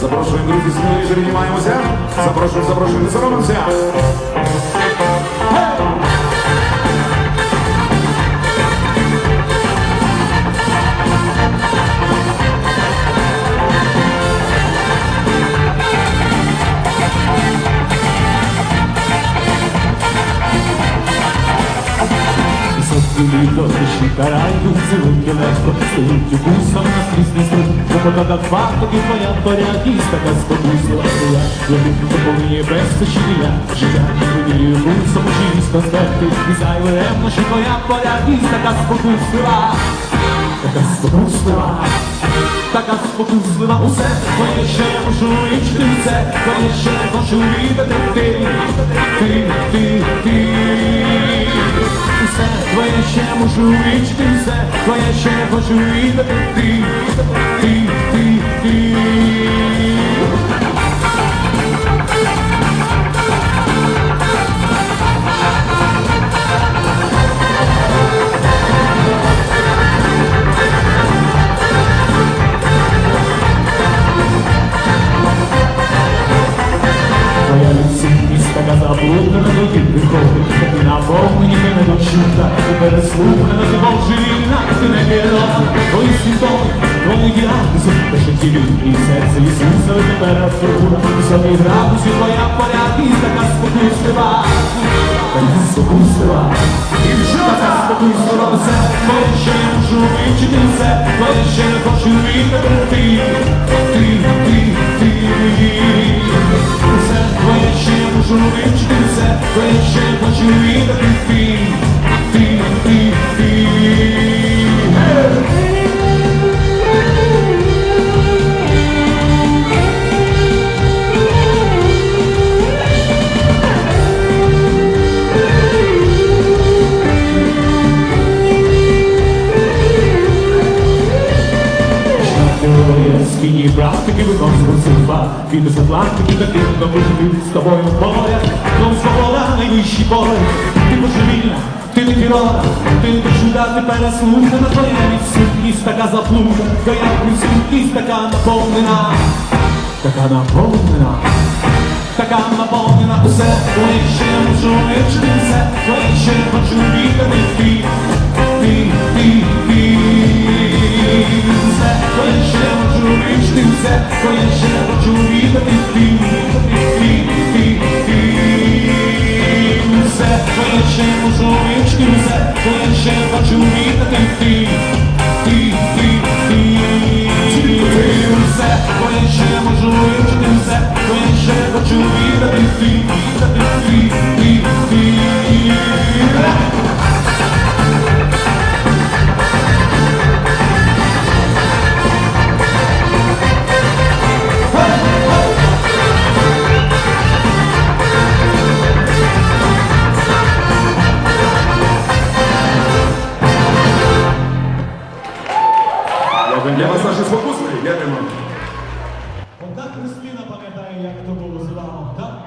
Запрошуємо, друзі, сміливі переймаємося. Запрошуємо, запрошуємо, не соромимося. Сотні дощі карають, цілунки легко Стоїть бусом на скрізь струм Робота так факту і твоя порядність Така спокусила твоя Любить доповнює без сочинення Життя хвилює бусом чиїсь конспекти І зайве що твоя порядність Така спокуслива Така спокуслива Така спокуслива усе Твоє ще я можу вічити все Твоє ще я хочу віддати ти Ти, ти, ти можу вічити все твоя ще хочу Ти, ти, ти така заблуднена тоді приходить Ти наповнені не дочута Ти переслухана, ти божевільна Ти не керована, твої симптоми Твої діагнози, те, що тілі і серце Ісуса температура Високий градус і твоя порядність Така спокуслива Така спокуслива Така спокуслива все Твоє ще я можу вивчити все Твоє ще я хочу віддати ще я Скині практики виконуємо сурфа Від з Атлантики до вихід З тобою поле, Дом свобода, найвищий поле Ти божевільна, ти не керована Ти не чуда, ти переслухана Твоя відсутність така заплутана Твоя присутність така наповнена. Така наповнена. Така наповнена усе. Ще я можу все? Ще я хочу віддати ти Ти, ти, ти вивчити все Твоє ще хочу віддати ти Ти, ти, ти Все, твоє ще можу вічки, все Твоє ще хочу віддати ти Ти, ти, ти. Все, твоє ще можу вічки, все Твоє ще хочу ти Віддати ти, Дякуємо. Одна Христина пам'ятає, як то було з вами.